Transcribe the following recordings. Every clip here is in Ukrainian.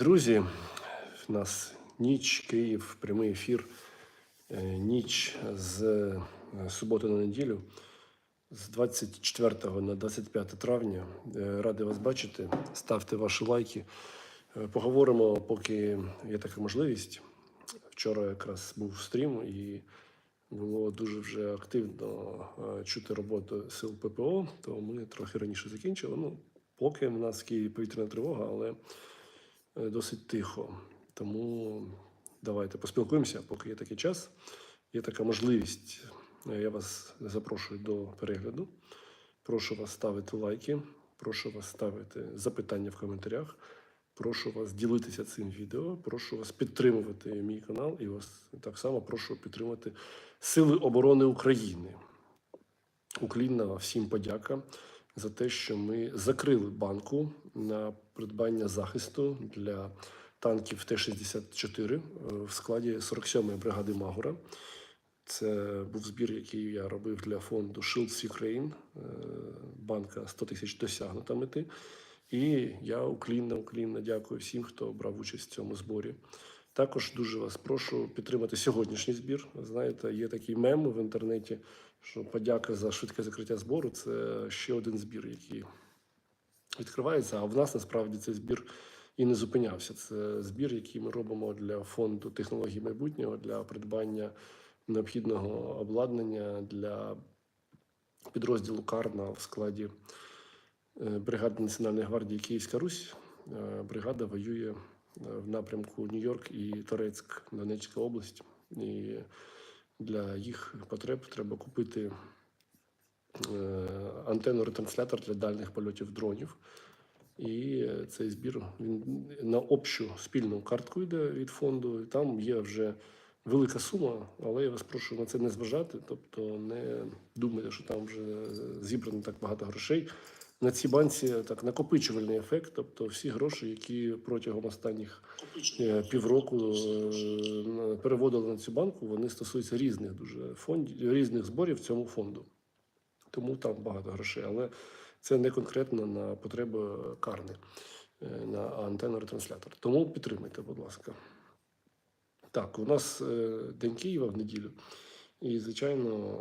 Друзі, в нас ніч, Київ, прямий ефір. Е, Ніч з е, суботи на неділю, з 24 на 25 травня. Е, Радий вас бачити. Ставте ваші лайки. Поговоримо, поки є така можливість. Вчора якраз був стрім і було дуже вже активно чути роботу сил ППО, то ми трохи раніше закінчили. Ну, поки в нас в повітряна тривога, але досить тихо. Тому давайте поспілкуємося, поки є такий час, є така можливість. Е, Я вас запрошую до перегляду. Прошу вас ставити лайки, прошу вас ставити запитання в коментарях. Прошу вас ділитися цим відео. Прошу вас підтримувати мій канал і вас так само прошу підтримати Сили оборони України. Уклінна всім подяка за те, що ми закрили банку на придбання захисту для танків Т-64 е, в складі 47-ї бригади Магура. Це був збір, який я робив для фонду Shields Ukraine. Е, Банка 100 тисяч досягнута мети. І я уклінно, уклінно дякую всім, хто брав участь в цьому зборі. Також дуже вас прошу підтримати сьогоднішній збір. Знаєте, є такий мем в інтернеті, що подяка за швидке закриття збору це ще один збір, який відкривається. А в нас насправді цей збір і не зупинявся. Це збір, який ми робимо для фонду технологій майбутнього для придбання необхідного обладнання для підрозділу Карна в складі е, бригади Національної гвардії Київська Русь. Е, Бригада воює е, в напрямку Нью-Йорк і Торецьк, Донецька область. І для їх потреб треба купити е, антенну ретранслятор для дальних польотів дронів. І е, цей збір він на общу спільну картку йде від фонду. І там є вже велика сума, але я вас прошу на це не зважати. Тобто не думайте, що там вже зібрано так багато грошей. На цій банці так накопичувальний ефект, тобто всі гроші, які протягом останніх е, півроку е, переводили на цю банку, вони стосуються різних дуже фондів, різних зборів цьому фонду. Тому там багато грошей, але це не конкретно на потреби карни е, на антенну ретранслятор. Тому підтримайте, будь ласка. Так, у нас День Києва в неділю. І, звичайно,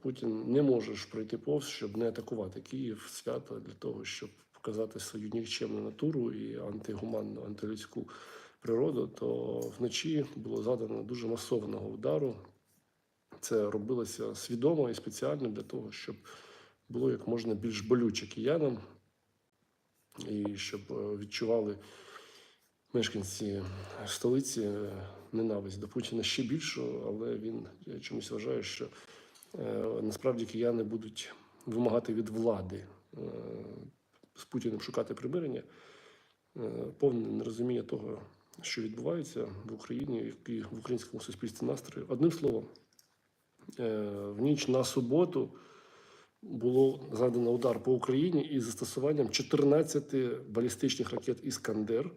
Путін не може ж пройти повз, щоб не атакувати Київ свято для того, щоб показати свою нікчемну натуру і антигуманну, антилюдську природу. То вночі було задано дуже масованого удару. Це робилося свідомо і спеціально для того, щоб було як можна більш болюче киянам, і щоб е, відчували мешканці столиці ненависть до Путіна ще більшу, але він чомусь вважає, що е, насправді кияни будуть вимагати від влади е, з Путіним шукати примирення, е, повне нерозуміння того, що відбувається в Україні, які в українському суспільстві настрої. Одним словом, в ніч на суботу було задано удар по Україні із застосуванням 14 балістичних ракет Іскандер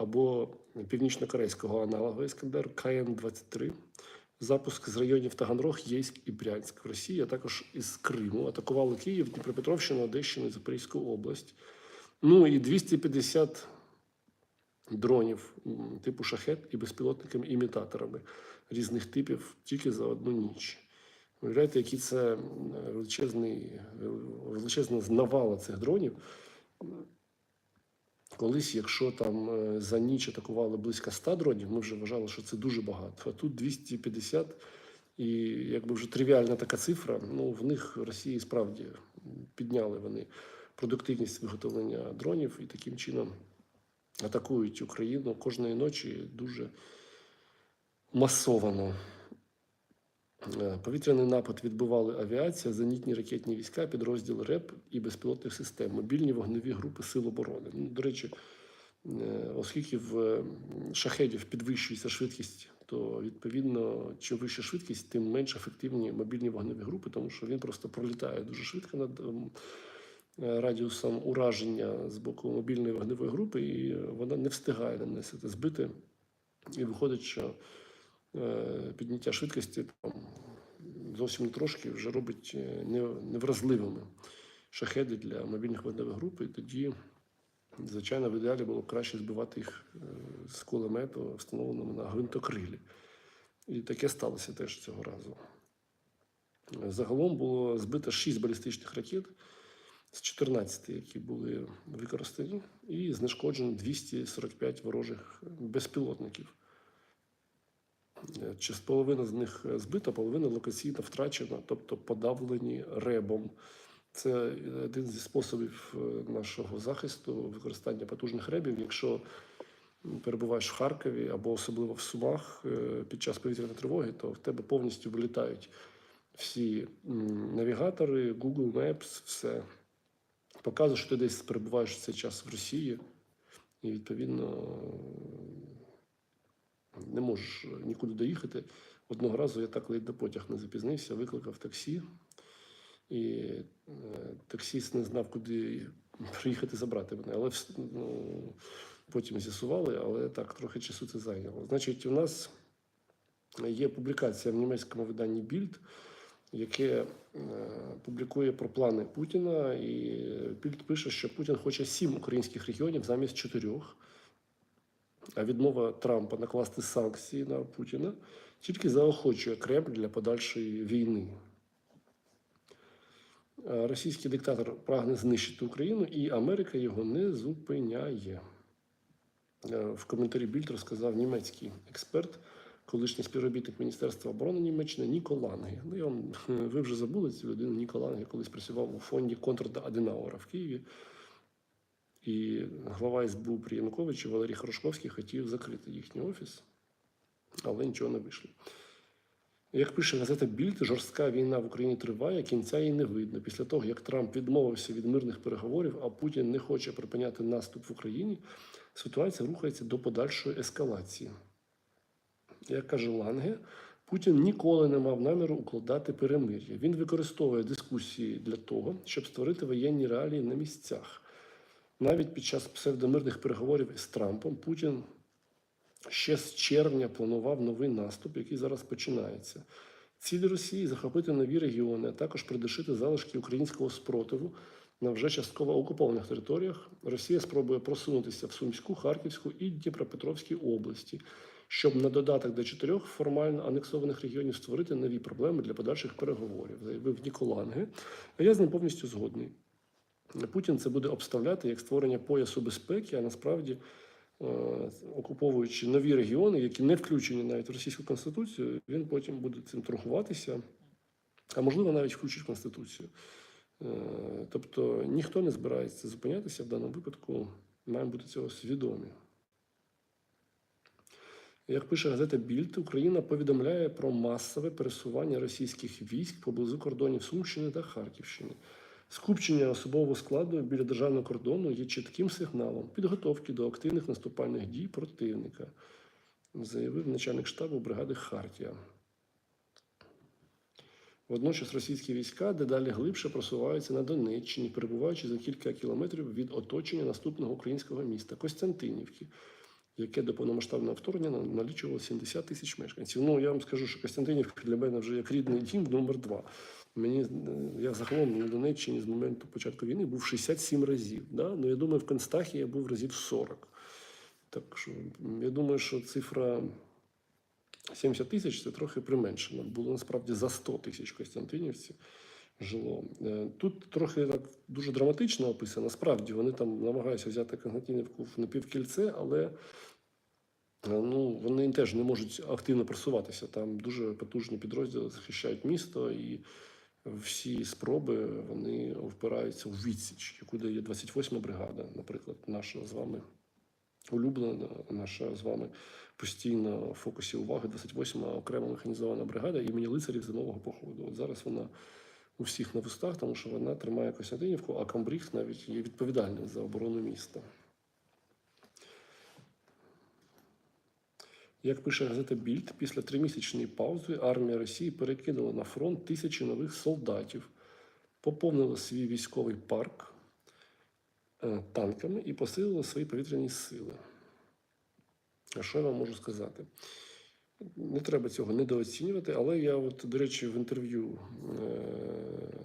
або північно-корейського аналогу Іскандер КН-23. Запуск з районів Таганрог, Єйськ і Брянськ в Росії, а також із Криму. Атакували Київ, Дніпропетровщину, Одещину і Запорізьку область. Ну і 250 дронів типу шахет і безпілотниками-імітаторами різних типів тільки за одну ніч. Уявляєте, який це величезний, величезна навала цих дронів. Колись, якщо там е, за ніч атакували близько 100 дронів, ми вже вважали, що це дуже багато. А тут 250, і якби вже тривіальна така цифра. Ну в них в Росії справді підняли вони продуктивність виготовлення дронів і таким чином атакують Україну кожної ночі дуже масовано. Е, Повітряний напад відбивали авіація, зенітні ракетні війська, підрозділи РЕП і безпілотних систем, мобільні вогневі групи Сил оборони. Ну, до речі, е, оскільки в е, шахедів підвищується швидкість, то відповідно, чим вища швидкість, тим менш ефективні мобільні вогневі групи, тому що він просто пролітає дуже швидко над ем, радіусом ураження з боку мобільної вогневої групи, і вона не встигає нанести збити. І виходить, що підняття швидкості там, зовсім трошки вже робить е, невразливими шахеди для мобільних вогневих груп. І тоді Звичайно, в ідеалі було б краще збивати їх е, з кулемету, встановленого на гвинтокрилі. І таке сталося теж цього разу. Загалом було збито 6 балістичних ракет з 14, які були використані, і знешкоджено 245 ворожих безпілотників. Е, Чи половина з них збита, половина локаційно втрачена, тобто подавлені ребом. Це один зі способів е, нашого захисту використання потужних ребів. Якщо перебуваєш в Харкові або особливо в Сумах е, під час повітряної тривоги, то в тебе повністю вилітають всі навігатори, Google Maps, все. Показує, що ти десь перебуваєш в цей час в Росії, і відповідно не можеш нікуди доїхати. Одного разу я так ледь до потяг не запізнився, викликав таксі, і е, таксіст не знав, куди приїхати забрати мене. Але ну, потім з'ясували, але так, трохи часу це зайняло. Значить, у нас є публікація в німецькому виданні Більд, яке е, публікує про плани Путіна. І Більд пише, що Путін хоче сім українських регіонів замість чотирьох. А відмова Трампа накласти санкції на Путіна тільки заохочує Кремль для подальшої війни. Російський диктатор прагне знищити Україну, і Америка його не зупиняє. Е, В коментарі Більд розказав німецький експерт, колишній співробітник Міністерства оборони Німеччини Ніко Ланге. Ну, я вам, ви вже забули цю людину. Ніко Ланге колись працював у фонді Конрада Аденауера в Києві. І глава СБУ при Януковичі Валерій Хорошковський хотів закрити їхній офіс, але нічого не вийшло. Як пише газета Більд, жорстка війна в Україні триває, кінця їй не видно. Після того, як Трамп відмовився від мирних переговорів, а Путін не хоче припиняти наступ в Україні, ситуація рухається до подальшої ескалації. Як каже Ланге, Путін ніколи не мав наміру укладати перемир'я. Він використовує дискусії для того, щоб створити воєнні реалії на місцях. Навіть під час псевдомирних переговорів із Трампом Путін ще з червня планував новий наступ, який зараз починається. Ціль Росії захопити нові регіони, а також придушити залишки українського спротиву на вже частково окупованих територіях. Росія спробує просунутися в Сумську, Харківську і Дніпропетровській області, щоб на додаток до чотирьох формально анексованих регіонів створити нові проблеми для подальших переговорів, заявив Ніколанге. А я з ним повністю згодний. Путін це буде обставляти як створення поясу безпеки, а насправді е, окуповуючи нові регіони, які не включені навіть в російську конституцію, він потім буде цим торгуватися, а можливо навіть включить конституцію. Е, Тобто ніхто не збирається зупинятися в даному випадку, маємо бути цього свідомі. Як пише газета Більд, Україна повідомляє про масове пересування російських військ поблизу кордонів Сумщини та Харківщини. Скупчення особового складу біля державного кордону є чітким сигналом підготовки до активних наступальних дій противника, заявив начальник штабу бригади Хартія. Водночас російські війська дедалі глибше просуваються на Донеччині, перебуваючи за кілька кілометрів від оточення наступного українського міста Костянтинівки, яке до повномасштабного вторгнення налічувало 70 тисяч мешканців. Ну я вам скажу, що Костянтинівка для мене вже як рідний дім номер два. Мені е, я загалом на Донеччині з моменту початку війни був 67 разів. Да? Ну я думаю, в Констахі я був разів 40. Так що я думаю, що цифра 70 тисяч це трохи применшено. Було насправді за 100 тисяч в Костянтинівці жило. Е, Тут трохи так дуже драматично описано. Насправді вони там намагаються взяти Константинівку в напівкільце, але е, ну, вони теж не можуть активно просуватися. Там дуже потужні підрозділи захищають місто, і всі спроби вони впираються в відсіч, яку дає 28 бригада, наприклад, наша з вами улюблена, наша з вами постійно в фокусі уваги 28 окрема механізована бригада імені лицарів зимового походу. От зараз вона у всіх на вустах, тому що вона тримає Костянтинівку, а Камбріг навіть є відповідальним за оборону міста. Як пише газета Більд, після тримісячної паузи армія Росії перекинула на фронт тисячі нових солдатів, поповнила свій військовий парк е, танками і посилила свої повітряні сили. А що я вам можу сказати? Не треба цього недооцінювати, але я, от, до речі, в інтерв'ю е-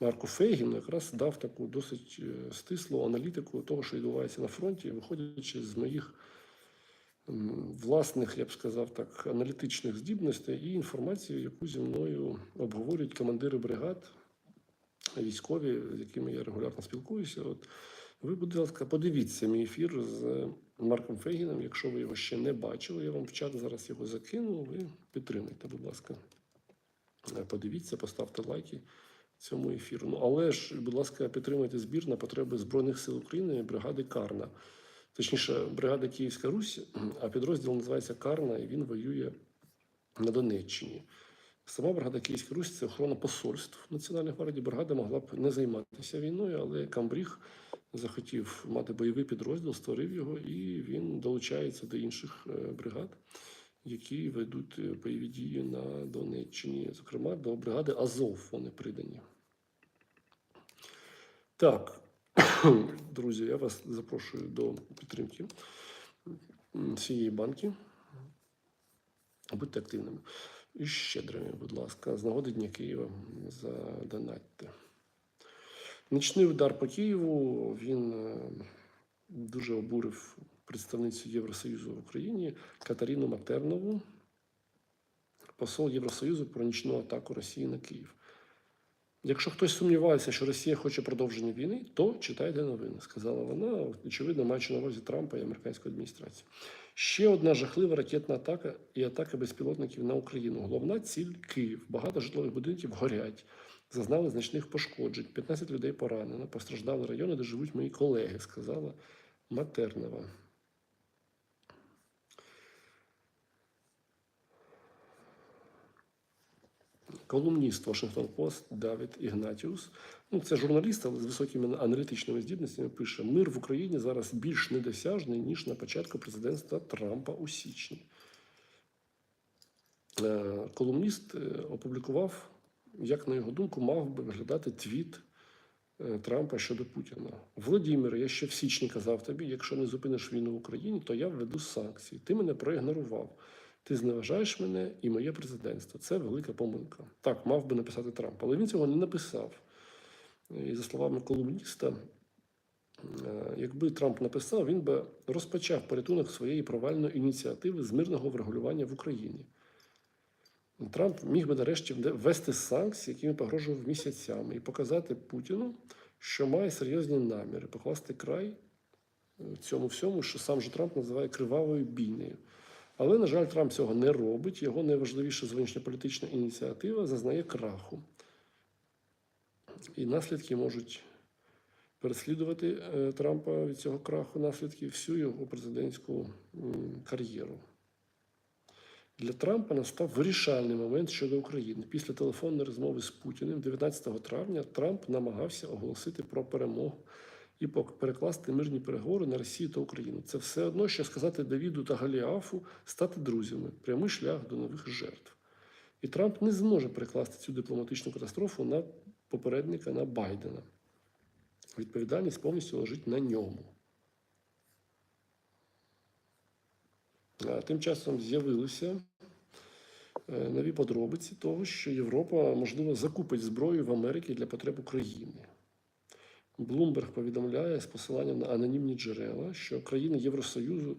Марку Фейгіну якраз дав таку досить е, стислу аналітику того, що відбувається на фронті, виходячи з моїх власних, я б сказав так, аналітичних здібностей і інформації, яку зі мною обговорюють командири бригад, військові, з якими я регулярно спілкуюся. От ви, будь ласка, подивіться мій ефір з Марком Фейгіном. Якщо ви його ще не бачили, я вам в чат зараз його закину. Ви підтримайте, будь ласка. Подивіться, поставте лайки цьому ефіру. Ну, але ж, будь ласка, підтримайте збір на потреби Збройних сил України бригади Карна. Точніше, бригада Київська Русь, а підрозділ називається Карна, і він воює на Донеччині. Сама бригада Київська Русь це охорона посольств Національної гвардії. Бригада могла б не займатися війною, але Камбріг захотів мати бойовий підрозділ, створив його, і він долучається до інших е, бригад, які ведуть е, бойові дії на Донеччині, зокрема до бригади Азов. Вони придані. Так, друзі, я вас запрошую до підтримки цієї банки. Будьте активними. І щедрими, будь ласка, з нагоди Дня Києва задонатьте. Нічний удар по Києву він е, дуже обурив представницю Євросоюзу в Україні Катерину Матернову, посол Євросоюзу про нічну атаку Росії на Київ. Якщо хтось сумнівається, що Росія хоче продовження війни, то читайте новини, сказала вона, очевидно, маючи на увазі Трампа і американську адміністрацію. Ще одна жахлива ракетна атака і атака безпілотників на Україну. Головна ціль Київ. Багато житлових будинків горять, зазнали значних пошкоджень. 15 людей поранено. Постраждали райони, де живуть мої колеги, сказала Матернова. Колумніст Washington Post Давід Ігнатіус. Ну, це журналіст, але з високими аналітичними здібностями пише: мир в Україні зараз більш недосяжний, ніж на початку президентства Трампа у січні. Е, Колумніст е, опублікував, як на його думку, мав би виглядати твіт е, Трампа щодо Путіна. Володимире, я ще в січні казав тобі, якщо не зупиниш війну в Україні, то я введу санкції. Ти мене проігнорував. Ти зневажаєш мене і моє президентство. Це велика помилка. Так, мав би написати Трамп, але він цього не написав. І за словами колумніста, е, якби Трамп написав, він би розпочав порятунок своєї провальної ініціативи з мирного врегулювання в Україні. Трамп міг би нарешті ввести санкції, які він погрожував місяцями, і показати Путіну, що має серйозні наміри покласти край цьому всьому, що сам же Трамп називає кривавою бійнею. Але, на жаль, Трамп цього не робить. Його найважливіша зовнішньополітична ініціатива зазнає краху. І наслідки можуть переслідувати е, Трампа від цього краху, наслідки всю його президентську кар'єру. Для Трампа настав вирішальний момент щодо України. Після телефонної розмови з Путіним 19 травня Трамп намагався оголосити про перемогу і перекласти мирні переговори на Росію та Україну. Це все одно, що сказати Давіду та Галіафу стати друзями, прямий шлях до нових жертв. І Трамп не зможе перекласти цю дипломатичну катастрофу на попередника на Байдена. Відповідальність повністю лежить на ньому. А Тим часом з'явилися е, нові подробиці того, що Європа, можливо, закупить зброю в Америці для потреб України. Блумберг повідомляє з посиланням на анонімні джерела, що країни Євросоюзу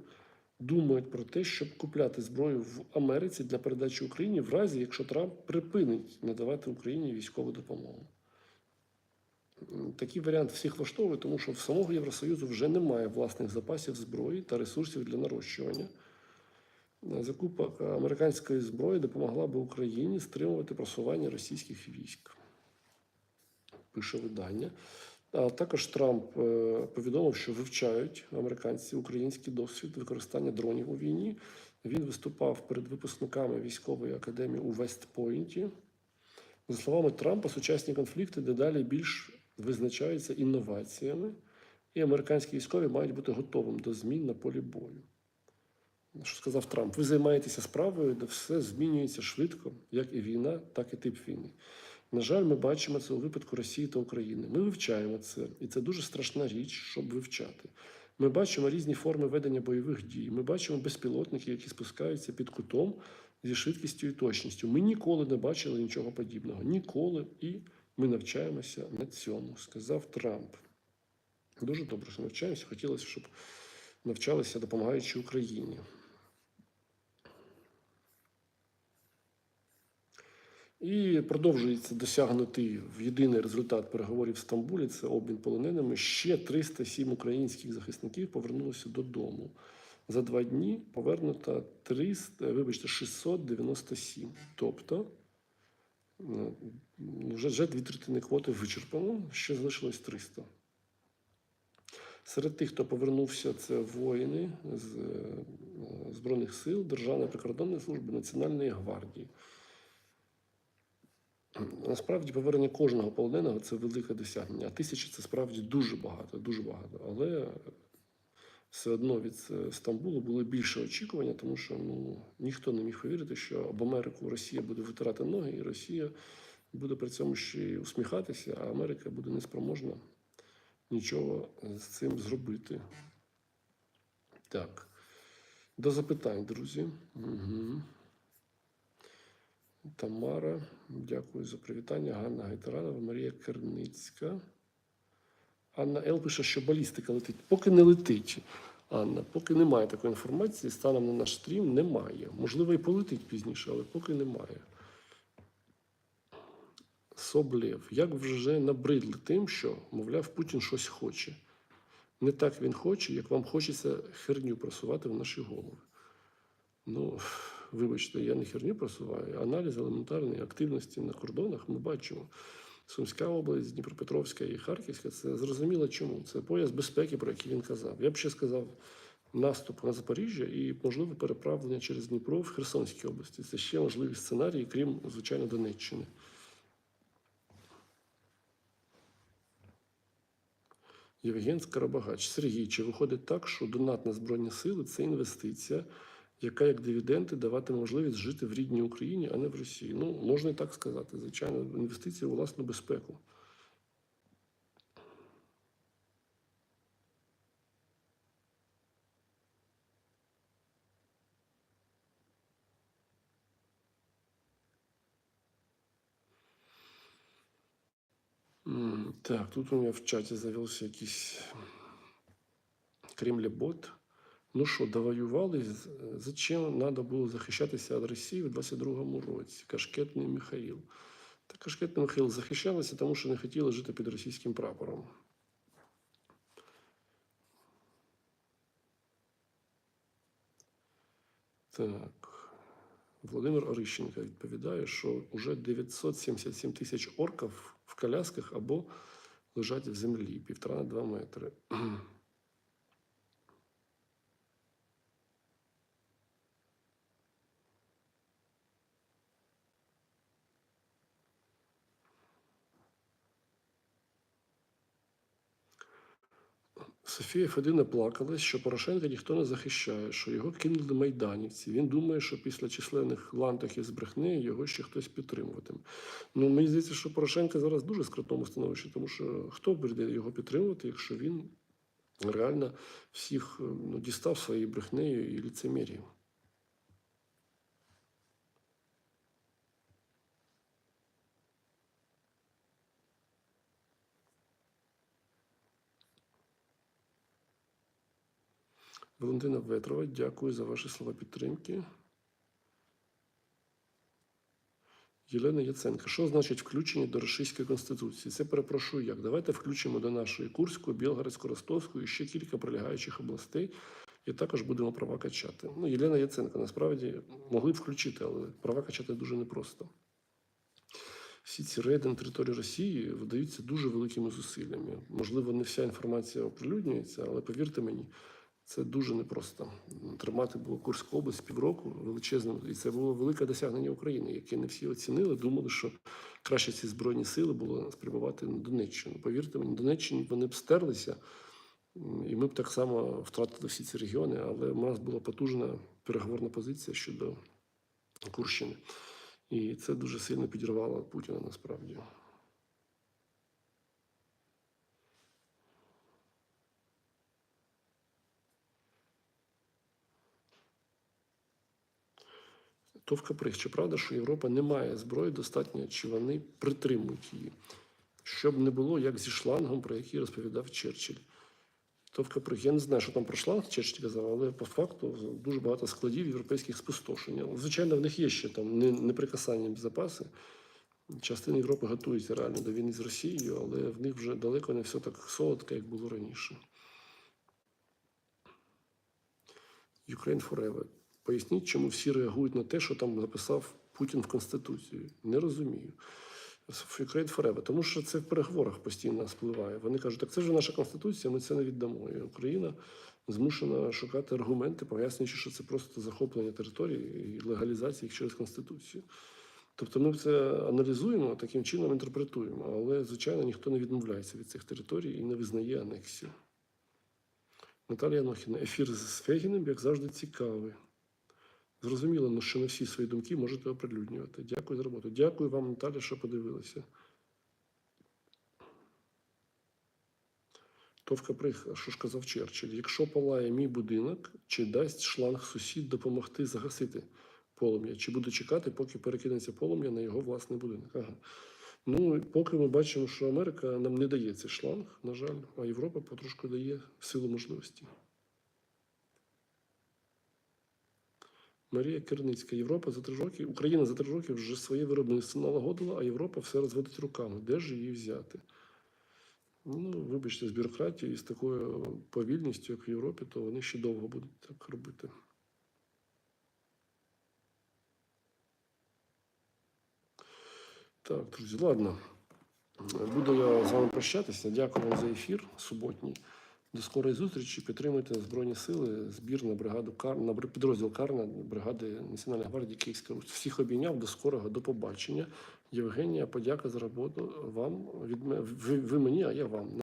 думають про те, щоб купляти зброю в Америці для передачі Україні в разі, якщо Трамп припинить надавати Україні військову допомогу. Такий варіант всіх влаштовує, тому що в самого Євросоюзу вже немає власних запасів зброї та ресурсів для нарощування. Е, Закупок американської зброї допомогла би Україні стримувати просування російських військ. Пише видання. А також Трамп е, повідомив, що вивчають американці український досвід використання дронів у війні. Він виступав перед випускниками військової академії у Вестпойнті. За словами Трампа, сучасні конфлікти дедалі більш визначаються інноваціями, і американські військові мають бути готовими до змін на полі бою. Що сказав Трамп? Ви займаєтеся справою, де все змінюється швидко, як і війна, так і тип війни. На жаль, ми бачимо це у випадку Росії та України. Ми вивчаємо це, і це дуже страшна річ, щоб вивчати. Ми бачимо різні форми ведення бойових дій. Ми бачимо безпілотники, які спускаються під кутом зі швидкістю і точністю. Ми ніколи не бачили нічого подібного. Ніколи і Ми навчаємося на цьому, сказав Трамп. Дуже добре, що навчаємося. Хотілося, щоб навчалися, допомагаючи Україні. І продовжується досягнутий в єдиний результат переговорів в Стамбулі. Це обмін полоненими. Ще 307 українських захисників повернулися додому. За два дні повернуто 300, вибачте, 697. Тобто е, вже, вже дві третини квоти вичерпано, ще залишилось 300. Серед тих, хто повернувся, це воїни з е, Збройних сил, Державної прикордонної служби, Національної гвардії. Насправді повернення кожного полоненого це велике досягнення. А тисячі це справді дуже багато, дуже багато. Але все одно від е, Стамбулу були більше очікування, тому що ну, ніхто не міг повірити, що об Америку Росія буде витирати ноги, і Росія буде при цьому ще й усміхатися, а Америка буде неспроможна нічого з цим зробити. Так. До запитань, друзі. Угу. Тамара, дякую за привітання. Ганна Гайтаранова, Марія Керницька. Анна Ел пише, що балістика летить. Поки не летить, Анна, поки немає такої інформації, станом на наш стрім немає. Можливо, і полетить пізніше, але поки немає. Соблєв, як вже набридли тим, що, мовляв, Путін щось хоче. Не так він хоче, як вам хочеться херню просувати в наші голови. Ну, вибачте, я не херню просуваю. Аналіз елементарної активності на кордонах ми бачимо. Сумська область, Дніпропетровська і Харківська це зрозуміло чому. Це пояс безпеки, про який він казав. Я б ще сказав наступ на Запоріжжя і, можливо, переправлення через Дніпро в Херсонській області. Це ще можливі сценарії, крім, звичайно, Донеччини. Євген Скоробагач. Сергій, чи виходить так, що донат на Збройні сили це інвестиція, яка як дивіденди даватиме можливість жити в рідній Україні, а не в Росії? Ну, можна і так сказати. Звичайно, інвестиція у власну безпеку. Так, тут у меня в чаті завелся якийсь Кремль-бот. Ну що, довоювали? Зачем треба було захищатися від Росії в 22-му році? Кашкетний Михаїл. Та Кашкетний Михаїл захищалися, тому що не хотіли жити під російським прапором. Так. Володимир Орищенко відповідає, що вже 977 тисяч орків в колясках або лежать в землі півтора-два метри. Софія Федина плакала, що Порошенка ніхто не захищає, що його кинули майданівці. Він думає, що після численних лантахів з брехни його ще хтось підтримуватиме. Ну, мені здається, що Порошенка зараз дуже скрутному становищі, тому що хто буде його підтримувати, якщо він реально всіх ну, дістав своєю брехнею і ліцемір'ям. Валентина Ветрова, дякую за ваші слова підтримки. Єлена Яценко, що значить включення до Російської Конституції? Це перепрошую як. Давайте включимо до нашої Курської, Білгородської, Ростовської і ще кілька прилягаючих областей, і також будемо права качати. Ну, Єлена Яценко, насправді могли б включити, але права качати дуже непросто. Всі ці рейди на території Росії видаються дуже великими зусиллями. Можливо, не вся інформація оприлюднюється, але повірте мені, це дуже непросто. Тримати було Курську область півроку величезним, і це було велике досягнення України, яке не всі оцінили. Думали, що краще ці збройні сили було спрямувати на Донеччину. Повірте мені, Донеччині вони б стерлися, і ми б так само втратили всі ці регіони, але у нас була потужна переговорна позиція щодо Курщини. І це дуже сильно підірвало Путіна насправді. Товка прих. Чи правда, що Європа не має зброї достатньо, чи вони притримують її? Щоб не було як зі шлангом, про який розповідав Черчилль. Товка прих. Я не знаю, що там про шланг Черчилль казав, але по факту дуже багато складів європейських спустошення. Звичайно, в них є ще там не- запаси. Частина Європи готується реально до війни з Росією, але в них вже далеко не все так солодко, як було раніше. Ukraine Forever. Поясніть, чому всі реагують на те, що там написав Путін в Конституцію. Не розумію. Ukraine Forever. Тому що це в переговорах постійно спливає. Вони кажуть, так це ж наша конституція, ми це не віддамо. І Україна змушена шукати аргументи, пояснюючи, що це просто захоплення території і легалізація їх через конституцію. Тобто ми це аналізуємо, таким чином інтерпретуємо, але, звичайно, ніхто не відмовляється від цих територій і не визнає анексію. Наталія Анохіна, ефір з Фегіним, як завжди, цікавий. Зрозуміло, ну, що не всі свої думки можете оприлюднювати. Дякую за роботу. Дякую вам, Наталя, що подивилися. Товка прих, що ж казав Черчилль, якщо палає мій будинок, чи дасть шланг сусід допомогти загасити полум'я, чи буде чекати, поки перекинеться полум'я на його власний будинок. Ага. Ну, поки ми бачимо, що Америка нам не дає цей шланг, на жаль, а Європа потрошку дає силу можливості. Марія Керницька, Європа за три роки, Україна за три роки вже своє виробництво налагодила, а Європа все розводить руками. Де ж її взяти? Ну, вибачте, з бюрократією і з такою повільністю, як в Європі, то вони ще довго будуть так робити. Так, друзі, ладно. Буду я з вами прощатися. Дякую вам за ефір суботній. До скорої зустрічі. Підтримуйте Збройні Сили, збір на бригаду Кар... на підрозділ Карна бригади Національної гвардії Київська Русь. Всіх обійняв до скорого, до побачення. Євгенія, подяка за роботу вам від. Ви, ви мені, а я вам.